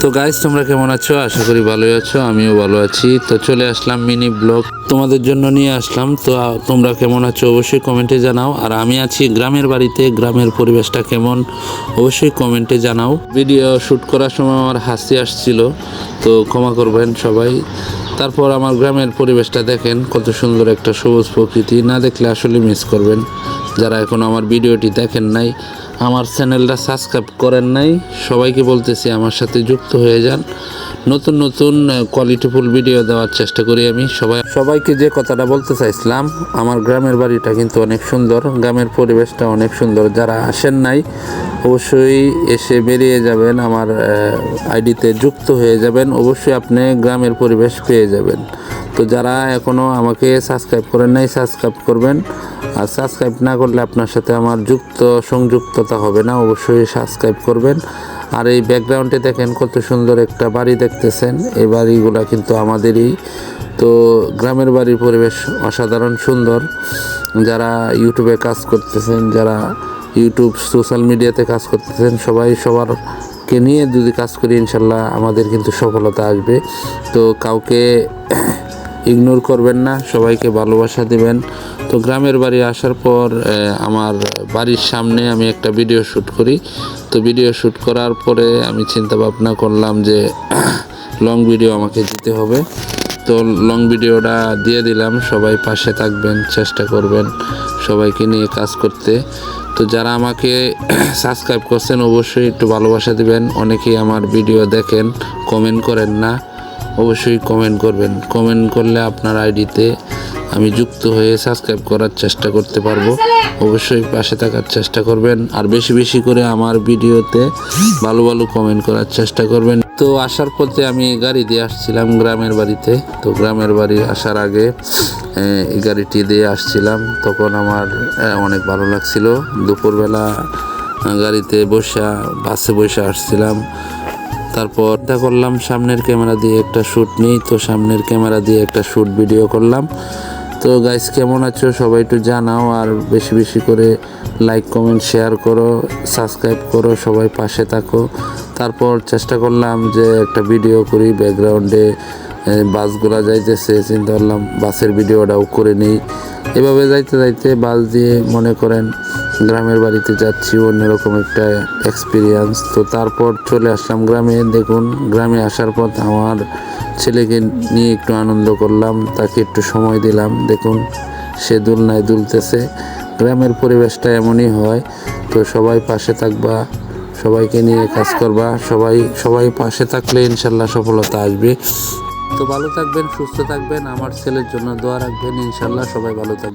তো গাইজ তোমরা কেমন আছো? আশা করি ভালোই আছো, আমিও ভালো আছি। তো চলে আসলাম মিনি ব্লগ তোমাদের জন্য নিয়ে আসলাম, তো তোমরা কেমন আছো অবশ্যই কমেন্টে জানাও। আর আমি আছি গ্রামের বাড়িতে, গ্রামের পরিবেশটা কেমন অবশ্যই কমেন্টে জানাও। ভিডিও শ্যুট করার সময় আমার হাসি আসছিল, তো ক্ষমা করবেন সবাই। তারপর আমার গ্রামের পরিবেশটা দেখেন, কত সুন্দর একটা সবুজ প্রকৃতি। না দেখলে আসলে মিস করবেন। যারা এখন আমার ভিডিওটি দেখেন নাই, আমার চ্যানেলটা সাবস্ক্রাইব করেন নাই, সবাইকে বলতেছি আমার সাথে যুক্ত হয়ে যান। নতুন নতুন কোয়ালিটিফুল ভিডিও দেওয়ার চেষ্টা করি আমি। সবাই সবাইকে যে কথাটা বলতে চাইছিলাম, আমার গ্রামের বাড়িটা কিন্তু অনেক সুন্দর, গ্রামের পরিবেশটা অনেক সুন্দর। যারা আসেন নাই, অবশ্যই এসে বেরিয়ে যাবেন, আমার আইডিতে যুক্ত হয়ে যাবেন। অবশ্যই আপনি গ্রামের পরিবেশ পেয়ে যাবেন। তো যারা এখনও আমাকে সাবস্ক্রাইব করেন নাই সাবস্ক্রাইব করবেন। আর সাবস্ক্রাইব না করলে আপনার সাথে আমার যুক্ত, সংযুক্ততা হবে না, অবশ্যই সাবস্ক্রাইব করবেন। আর এই ব্যাকগ্রাউন্ডে দেখেন কত সুন্দর একটা বাড়ি দেখতেছেন। এই বাড়িগুলো কিন্তু আমাদেরই। তো গ্রামের বাড়ির পরিবেশ অসাধারণ সুন্দর। যারা ইউটিউবে কাজ করতেছেন, যারা ইউটিউব সোশ্যাল মিডিয়াতে কাজ করতেছেন, সবাই সবার কে নিয়ে যদি কাজ করি, ইনশাল্লাহ আমাদের কিন্তু সফলতা আসবে। তো কাউকে ইগনোর করবেন না, সবাইকে ভালোবাসা দিবেন। তো গ্রামের বাড়ি আসার পর আমার বাড়ির সামনে আমি একটা ভিডিও শ্যুট করি। তো ভিডিও শ্যুট করার পরে আমি চিন্তা ভাবনা করলাম যে লং ভিডিও আমাকে দিতে হবে। তো লং ভিডিওটা দিয়ে দিলাম, সবাই পাশে থাকবেন, চেষ্টা করবেন সবাইকে নিয়ে কাজ করতে। তো যারা আমাকে সাবস্ক্রাইব করছেন, অবশ্যই একটু ভালোবাসা দিবেন। অনেকেই আমার ভিডিও দেখেন কমেন্ট করেন না। অবশ্যই কমেন্ট করবেন। কমেন্ট করলে আপনার আইডিতে আমি যুক্ত হয়ে সাবস্ক্রাইব করার চেষ্টা করতে পারব। অবশ্যই পাশে থাকার চেষ্টা করবেন। আর বেশি বেশি করে আমার ভিডিওতে ভালো ভালো কমেন্ট করার চেষ্টা করবেন। তো আসার পথে আমি গাড়ি দিয়ে আসছিলাম গ্রামের বাড়িতে। তো গ্রামের বাড়ি আসার আগে এই গাড়িটি দিয়ে আসছিলাম। তখন আমার অনেক ভালো লাগছিল। দুপুরবেলা গাড়িতে বসা, বাসে বসে আসছিলাম। তারপর চিন্তা করলাম, সামনের ক্যামেরা দিয়ে একটা শ্যুট নিই। তো সামনের ক্যামেরা দিয়ে একটা শ্যুট ভিডিও করলাম। তো গাইস কেমন আছো? সবাই একটু জানাও আর বেশি বেশি করে লাইক কমেন্ট শেয়ার করো সাবস্ক্রাইব করো, সবাই পাশে থাকো। তারপর চেষ্টা করলাম যে একটা ভিডিও করি ব্যাকগ্রাউন্ডে বাসগুলা যাইতেছে। চিন্তা করলাম বাসের ভিডিওটাও করে নিই। এভাবে যাইতে যাইতে বাস দিয়ে মনে করেন গ্রামের বাড়িতে যাচ্ছি, অন্যরকম একটা এক্সপিরিয়েন্স তো তারপর চলে আসলাম গ্রামে। দেখুন, গ্রামে আসার পর আমার ছেলেকে নিয়ে একটু আনন্দ করলাম, তাকে একটু সময় দিলাম। দেখুন, সে দুলনায় দুলতেছে। গ্রামের পরিবেশটা এমনই হয়, তো সবাই পাশে থাকবা, সবাইকে নিয়ে কাজ করবা, সবাই সবাই পাশে থাকলে ইনশাল্লাহ সফলতা আসবে। তো ভালো থাকবেন সুস্থ থাকবেন। আমার ছেলের জন্য দোয়া রাখবেন। ইনশাল্লাহ সবাই ভালো থাকবেন।